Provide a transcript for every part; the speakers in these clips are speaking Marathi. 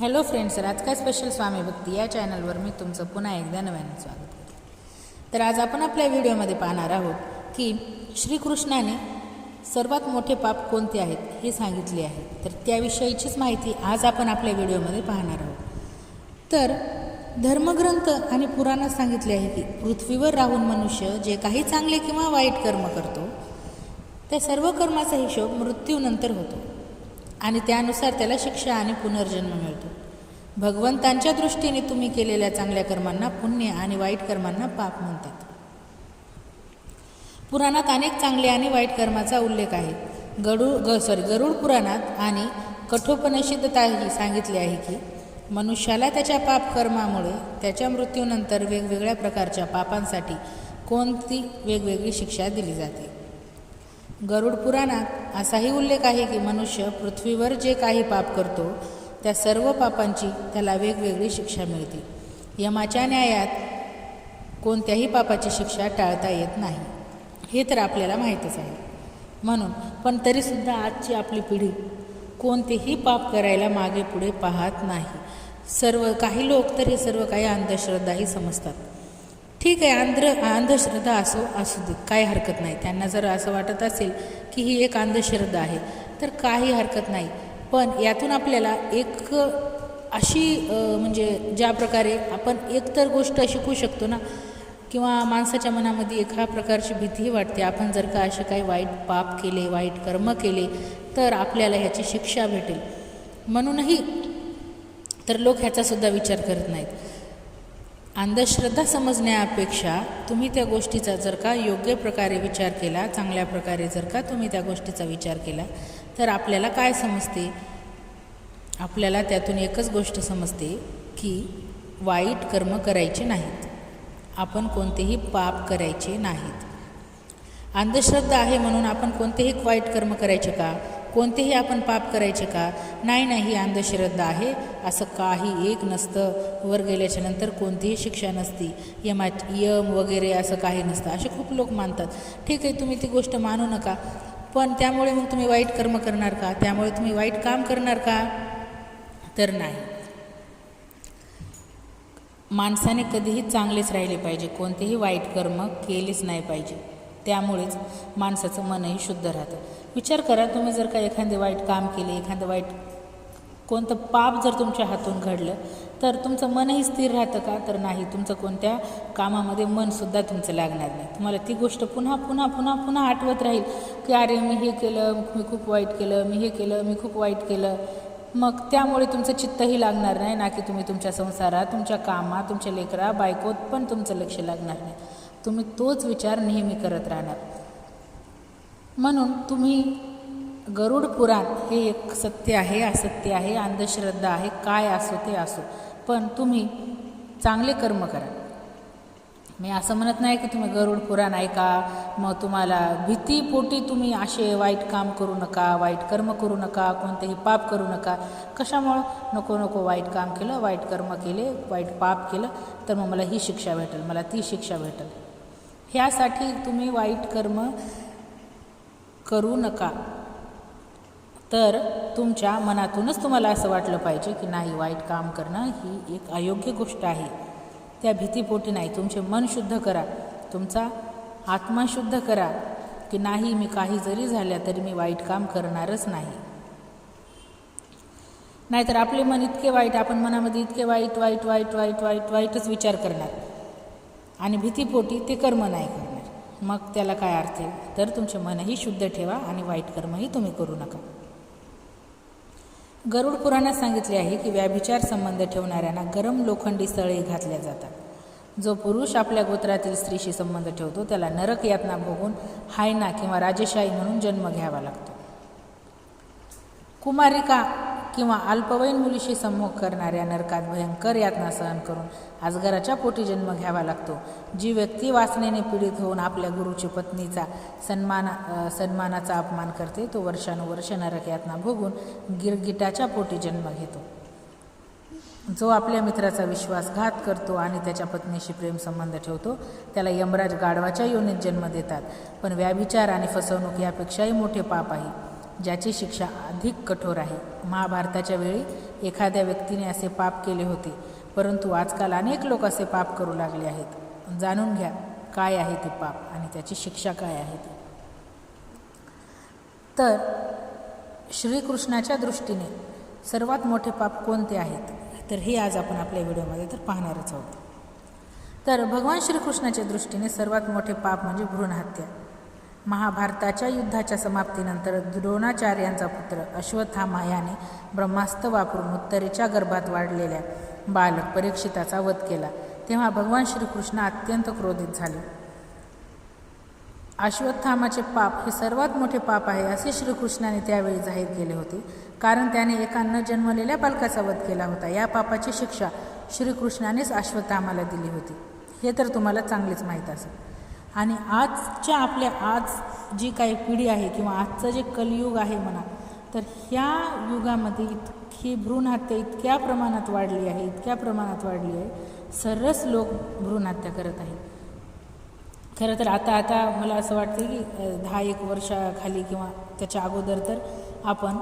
हॅलो फ्रेंड्स काय स्पेशल स्वामी भक्ती? या चॅनलवर मी तुमचं पुन्हा एकदा नव्याने स्वागत करते. तर आज आपण आपल्या व्हिडिओमध्ये पाहणार आहोत की श्रीकृष्णाने सर्वात मोठे पाप कोणते आहेत हे सांगितले आहे. तर त्याविषयीचीच माहिती आज आपण आपल्या व्हिडिओमध्ये पाहणार आहोत. तर धर्मग्रंथ आणि पुराणात सांगितले आहे की पृथ्वीवर राहून मनुष्य जे काही चांगले किंवा वाईट कर्म करतो त्या सर्व कर्माचा हिशोब मृत्यूनंतर होतो. आणि त्यानुसार त्याला शिक्षा आणि पुनर्जन्म मिळतो. भगवंतांच्या दृष्टीने तुम्ही केलेल्या चांगल्या कर्मांना पुण्य आणि वाईट कर्मांना पाप म्हणतात. पुराणात अनेक चांगले आणि वाईट कर्माचा उल्लेख आहे. गरुड ग सॉरी गरुड पुराणात आणि कठोपनिषिद्धताही सांगितले आहे की मनुष्याला त्याच्या पाप कर्मामुळे त्याच्या मृत्यूनंतर वेगवेगळ्या प्रकारच्या पापांसाठी कोणती वेगवेगळी शिक्षा दिली जाते. गरुड पुराणात असाही उल्लेख आहे की मनुष्य पृथ्वीवर जे काही पाप करतो त्या सर्व पापांची त्याला वेगवेगळी शिक्षा मिळते. यमाच्या न्यायात कोणत्याही पापाची शिक्षा टाळता येत नाही. हे तर आपल्याला माहीतच आहे. म्हणून पण तरीसुद्धा आजची आपली पिढी कोणतेही पाप करायला मागे पुढे पाहत नाही. सर्व काही लोक तर हे सर्व काही अंधश्रद्धाही समजतात. ठीक आहे अंध्र अंधश्रद्धा असो असू दे काही हरकत नाही. त्यांना जर असं वाटत असेल की ही एक अंधश्रद्धा आहे तर काही हरकत नाही. पण यातून आपल्याला एक अशी म्हणजे ज्या प्रकारे आपण एकतर गोष्ट शिकू शकतो ना किंवा माणसाच्या मनामध्ये एका प्रकारची भीती वाटते. आपण जर का असे काही वाईट पाप केले वाईट कर्म केले तर आपल्याला ह्याची शिक्षा भेटेल. म्हणूनही तर लोक ह्याचासुद्धा विचार करत नाहीत. अंधश्रद्धा समजण्यापेक्षा तुम्ही त्या गोष्टीचा जर का योग्य प्रकारे विचार केला चांगल्या प्रकारे जर का तुम्ही त्या गोष्टीचा विचार केला तर आपल्याला काय समजते? आपल्याला त्यातून एकच गोष्ट समजते की वाईट कर्म करायचे नाहीत. आपण कोणतेही पाप करायचे नाहीत. अंधश्रद्धा आहे म्हणून आपण कोणतेही वाईट कर्म करायचे का? कोणतेही आपण पाप करायचे का? नाही नाही ही अंधश्रद्धा आहे. असं काही एक नसतं. वर गेल्याच्यानंतर कोणतीही शिक्षा नसती. यमा यम वगैरे असं काही नसतं. असे खूप लोक मानतात. ठीक आहे तुम्ही ती गोष्ट मानू नका. पण त्यामुळे मग तुम्ही वाईट कर्म करणार का? त्यामुळे तुम्ही वाईट काम करणार का? तर नाही. माणसाने कधीही चांगलेच राहिले पाहिजे. कोणतेही वाईट कर्म केलेच नाही पाहिजे. त्यामुळेच माणसाचं मनही शुद्ध राहतं. विचार करा तुम्ही जर का एखादे वाईट काम केले एखादं वाईट कोणतं पाप जर तुमच्या हातून घडलं तर तुमचं मनही स्थिर राहतं का? तर नाही. तुमचं कोणत्या कामामध्ये मनसुद्धा तुमचं लागणार नाही. तुम्हाला ती गोष्ट पुन्हा पुन्हा पुन्हा पुन्हा आठवत राहील की अरे मी हे केलं मी खूप वाईट केलं मी हे केलं मी खूप वाईट केलं. मग त्यामुळे तुमचं चित्तही लागणार नाही ना की तुम्ही तुमच्या संसारात तुमच्या कामात तुमच्या लेकरा बायकोत पण तुमचं लक्ष लागणार नाही. तुम्ही तोच विचार नेहमी करत राहणार. म्हणून तुम्ही गरुड पुराण हे एक सत्य आहे असत्य आहे अंधश्रद्धा आहे काय असो ते असो. पण तुम्ही चांगले कर्म करा. मी असं म्हणत नाही की तुम्ही गरुड पुराण ऐका मग तुम्हाला भीतीपोटी तुम्ही असे वाईट काम करू नका वाईट कर्म करू नका कोणतेही पाप करू नका. कशामुळं? नको नको वाईट काम केलं वाईट कर्म केले वाईट पाप केलं तर मग मला ही शिक्षा भेटेल मला ती शिक्षा भेटेल. ह्यासाठी तुम्ही वाईट कर्म करू नका. तर तुमच्या मनातूनच तुम्हाला असं वाटलं पाहिजे की नाही वाईट काम करणं ही एक अयोग्य गोष्ट आहे. त्या भीतीपोटी नाही. तुमचे मन शुद्ध करा. तुमचा आत्मा शुद्ध करा की नाही मी काही जरी झाल्या तरी मी वाईट काम करणारच नाही. नाहीतर आपले मन इतके वाईट आपण मनामध्ये इतके वाईट वाईट वाईट वाईट वाईट वाईटच विचार करणार. आणि भीतीपोटी ते कर्म नाही करणार. मग त्याला काय अर्थ आहे? तर तुमचे मनही शुद्ध ठेवा आणि वाईट कर्मही तुम्ही करू नका. गरुड पुराणात सांगितले आहे की व्याभिचार संबंध ठेवणाऱ्यांना गरम लोखंडी सळे घातल्या जातात. जो पुरुष आपल्या गोत्रातील स्त्रीशी संबंध ठेवतो त्याला नरक यातना भोगून हायना किंवा राजेशाही म्हणून जन्म घ्यावा लागतो. कुमारिका किंवा अल्पवयीन मुलीशी संभोग करणाऱ्या नरकात भयंकर यातना सहन करून आजगराच्या पोटी जन्म घ्यावा लागतो. जी व्यक्ती वासनेने पीडित होऊन आपल्या गुरुची पत्नीचा सन्माना सन्मानाचा अपमान करते तो वर्षानुवर्ष नरक यातना भोगून गिरगिटाच्या पोटी जन्म घेतो. जो आपल्या मित्राचा विश्वासघात करतो आणि त्याच्या पत्नीशी प्रेमसंबंध ठेवतो त्याला यमराज गाढवाच्या योनीत जन्म देतात. पण व्याभिचार आणि फसवणूक यापेक्षाही मोठे पाप आहे. ज्याची शिक्षा अधिक कठोर आहे. महाभारताच्या वेळी एखाद्या व्यक्तीने असे पाप केले होते परंतु आजकाल अनेक लोक असे पाप करू लागले आहेत. जाणून घ्या काय आहे ते पाप आणि त्याची शिक्षा काय आहे ती? तर श्रीकृष्णाच्या दृष्टीने सर्वात मोठे पाप कोणते आहेत? तर हे आज आपण आपल्या व्हिडिओमध्ये तर पाहणारच आहोत. तर भगवान श्रीकृष्णाच्या दृष्टीने सर्वात मोठे पाप म्हणजे भ्रूणहत्या महाभारताच्या युद्धाच्या समाप्तीनंतर द्रोणाचार्यांचा पुत्र अश्वत्थामा याने ब्रह्मास्त्र वापरून उत्तरेच्या गर्भात वाढलेल्या बालक परीक्षिताचा वध केला. तेव्हा भगवान श्रीकृष्ण अत्यंत क्रोधित झाले. अश्वत्थामाचे पाप हे सर्वात मोठे पाप आहे असे श्रीकृष्णाने त्यावेळी जाहीर केले होते. कारण त्याने एका न जन्मलेल्या बालकाचा वध केला होता. या पापाची शिक्षा श्रीकृष्णानेच अश्वत्थामाला दिली होती. हे तर तुम्हाला चांगलेच माहीत असेल. आणि आजच्या आपल्या आज जी काही पिढी आहे किंवा आजचं जे कलियुग आहे म्हणा तर ह्या युगामध्ये इतकी भ्रूणहत्या इतक्या प्रमाणात वाढली आहे इतक्या प्रमाणात वाढली आहे सर्रस लोक भ्रूणहत्या करत आहेत. खरं तर आता आता मला असं वाटतं की दहा एक वर्षाखाली किंवा त्याच्या अगोदर तर आपण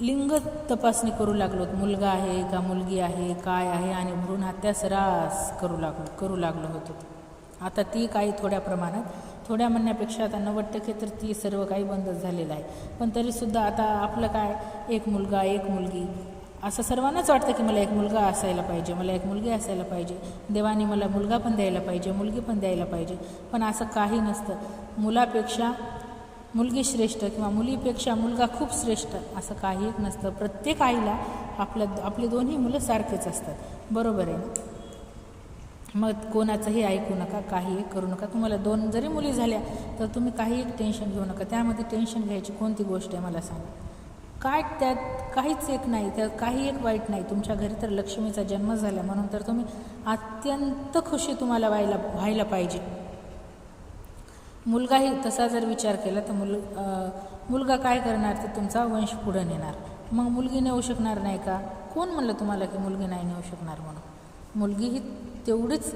लिंग तपासणी करू लागलो. मुलगा आहे का मुलगी आहे काय आहे आणि भ्रूण हत्या सरास करू लागलो करू लागलो होतो. आता ती काही थोड्या प्रमाणात थोड्या म्हणण्यापेक्षा आता नव्वद टक्के तर ती सर्व काही बंदच झालेलं आहे. पण तरीसुद्धा आता आपलं काय एक मुलगा एक मुलगी असं सर्वांनाच वाटतं की मला एक मुलगा असायला पाहिजे मला एक मुलगी असायला पाहिजे. देवाने मला मुलगा पण द्यायला पाहिजे मुलगी पण द्यायला पाहिजे. पण असं काही नसतं. मुलापेक्षा मुलगी श्रेष्ठ किंवा मुलीपेक्षा मुलगा खूप श्रेष्ठ असं काही नसतं. प्रत्येक आईला आपल्या आपले दोन्ही मुलं सारखेच असतात. बरोबर आहे मग कोणाचंही ऐकू नका काही करू नका. तुम्हाला दोन जरी मुली झाल्या तर तुम्ही काही एक टेन्शन घेऊ नका. त्यामध्ये टेन्शन घ्यायची कोणती गोष्ट आहे मला सांगा. काय त्यात काहीच एक नाही त्यात काही एक वाईट नाही. तुमच्या घरी तर लक्ष्मीचा जन्म झाला म्हणून तर तुम्ही अत्यंत खुशी तुम्हाला व्हायला व्हायला पाहिजे. मुलगाही तसा जर विचार केला तर मुल मुलगा काय करणार? तर तुमचा वंश पुढं नेणार. मग मुलगी नेऊ शकणार नाही का? कोण म्हणलं तुम्हाला की मुलगी नाही नेऊ शकणार म्हणून? मुलगी ही तेवढीच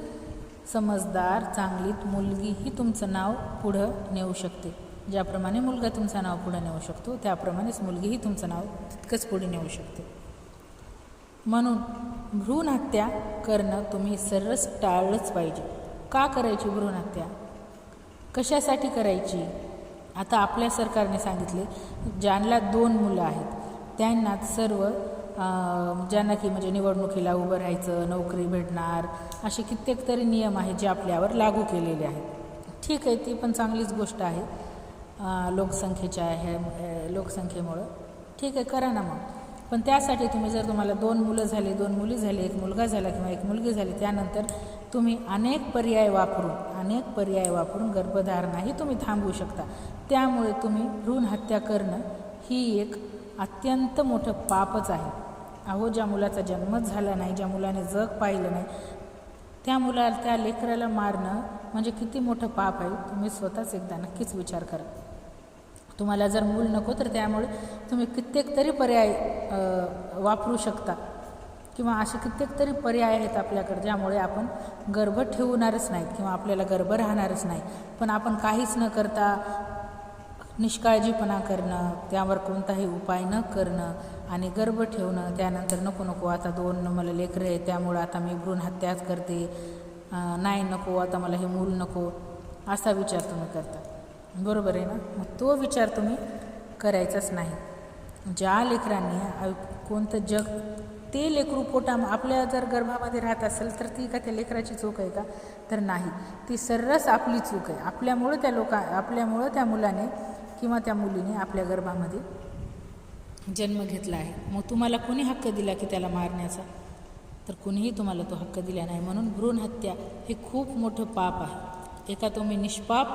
समजदार चांगलीत मुलगी ही तुमचं नाव पुढं नेऊ शकते. ज्याप्रमाणे मुलगा तुमचं नाव पुढं नेऊ शकतो त्याप्रमाणेच मुलगीही तुमचं नाव तितकंच पुढे नेऊ शकते. म्हणून भ्रूणहत्या करणं तुम्ही सर्रस टाळलंच पाहिजे. का करायची भ्रूणहत्या? कशासाठी करायची? आता आपल्या सरकारने सांगितले ज्यांना दोन मुलं आहेत त्यांना सर्व ज्यांना की म्हणजे निवडणुकीला उभं राहायचं नोकरी भेटणार असे कित्येक तरी नियम आहेत जे आपल्यावर लागू केलेले आहेत. ठीक आहे ती पण चांगलीच गोष्ट आहे. लोकसंख्येच्या ह्या लोकसंख्येमुळं. ठीक आहे करा ना मग. पण त्यासाठी तुम्ही जर तुम्हाला दोन मुलं झाली दोन मुली झाली एक मुलगा झाला किंवा एक मुलगी झाली त्यानंतर तुम्ही अनेक पर्याय वापरून अनेक पर्याय वापरून गर्भधारणाही तुम्ही थांबवू शकता. त्यामुळे तुम्ही भ्रूण हत्या करणं ही एक अत्यंत मोठं पापच आहे. अहो ज्या मुलाचा जन्मच झाला नाही ज्या मुलाने जग पाहिलं नाही त्या मुला त्या लेकराला मारणं म्हणजे किती मोठं पाप आहे तुम्ही स्वतःच एकदा नक्कीच विचार करा. तुम्हाला जर मूल नको तर त्यामुळे तुम्ही कित्येक तरी पर्याय वापरू शकता. किंवा असे कित्येक तरी पर्याय आहेत आपल्याकडे ज्यामुळे आपण गर्भ ठेवणारच नाहीत किंवा आपल्याला गर्भ राहणारच नाही. पण आपण काहीच न करता निष्काळजीपणा करणं त्यावर कोणताही उपाय न करणं आणि गर्भ ठेवणं त्यानंतर नको नको आता दोन मला लेकरं आहे त्यामुळं आता मी भ्रूण हत्याच करते. नाही नको आता मला हे मूल नको असा विचार तुम्ही करता. बरोबर आहे ना? मग तो विचार तुम्ही करायचाच नाही. ज्या लेकरांनी कोणतं जग ते लेकरू पोटा आपल्या जर गर्भामध्ये राहत असेल तर ती का त्या लेकराची चूक आहे का? तर नाही. ती सर्रास आपली चूक आहे. आपल्यामुळं त्या लोका आपल्यामुळं त्या मुलाने किंवा त्या मुलीने आपल्या गर्भामध्ये जन्म घेतला आहे. मग तुम्हाला कोणी हक्क दिला की त्याला मारण्याचा? तर कुणीही तुम्हाला तो हक्क दिला नाही. म्हणून भ्रूण हत्या हे खूप मोठं पाप आहे. एका तुम्ही निष्पाप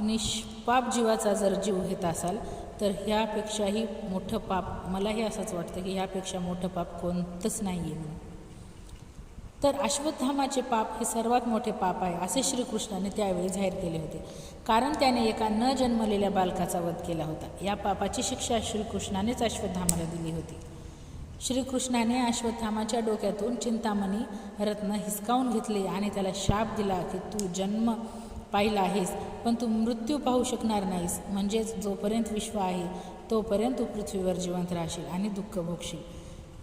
निष्पाप जीवाचा जर जीव घेत असाल तर ह्यापेक्षाही मोठं पाप मलाही असंच वाटतं की ह्यापेक्षा मोठं पाप कोणतंच नाही आहे म्हणून. तर अश्वत्थामाचे पाप हे सर्वात मोठे पाप आहे असे श्रीकृष्णाने त्यावेळी जाहीर केले होते. कारण त्याने एका न जन्मलेल्या बालकाचा वध केला होता. या पापाची शिक्षा श्रीकृष्णानेच अश्वत्थामाला दिली होती. श्रीकृष्णाने अश्वत्थामाच्या डोक्यातून चिंतामणी रत्न हिसकावून घेतले आणि त्याला शाप दिला की तू जन्म पाहिला आहेस पण तू मृत्यू पाहू शकणार नाहीस. म्हणजेच जोपर्यंत विश्व आहे तोपर्यंत तू पृथ्वीवर जिवंत राहशील आणि दुःख भोगशील.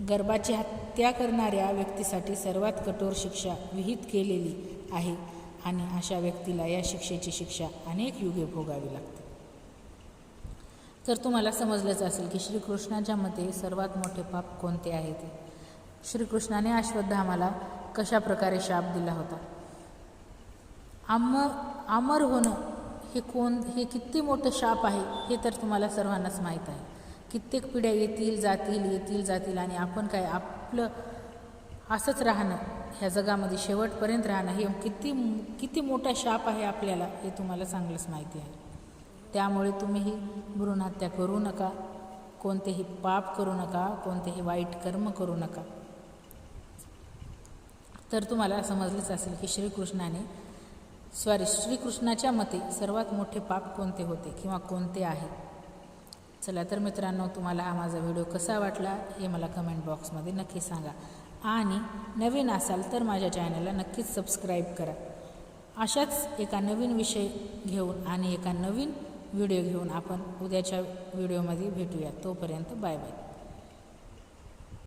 गर्भाची हत्या करणाऱ्या व्यक्तीसाठी सर्वात कठोर शिक्षा विहित केलेली आहे आणि अशा व्यक्तीला या शिक्षेची शिक्षा अनेक युगे भोगावी लागते. तर तुम्हाला समजलंच असेल की श्रीकृष्णाच्या मते सर्वात मोठे पाप कोणते आहे ते? श्रीकृष्णाने अश्वत्थामाला कशा प्रकारे शाप दिला होता? अमर अमर होणं हे कोण हे किती मोठं शाप आहे हे तर तुम्हाला सर्वांनाच माहीत आहे. कित्येक पिढ्या येतील जातील येतील जातील आणि आपण काय आपलं असंच राहणं ह्या जगामध्ये शेवटपर्यंत राहणं हे किती किती मोठा शाप आहे आपल्याला हे तुम्हाला चांगलंच माहिती आहे. त्यामुळे तुम्हीही भ्रूणहत्या करू नका कोणतेही पाप करू नका कोणतेही वाईट कर्म करू नका. तर तुम्हाला समजलंच असेल की श्रीकृष्णाने सॉरी श्रीकृष्णाच्या मते सर्वात मोठे पाप कोणते होते किंवा कोणते आहे? चला तर मित्रांनो तुम्हाला हा माझा व्हिडिओ कसा वाटला हे मला कमेंट बॉक्समध्ये नक्की सांगा. आणि नवीन असाल तर माझ्या चॅनलला नक्कीच सबस्क्राईब करा. अशाच एका नवीन विषय घेऊन आणि एका नवीन व्हिडिओ घेऊन आपण उद्याच्या व्हिडिओमध्ये भेटूया. तोपर्यंत बाय बाय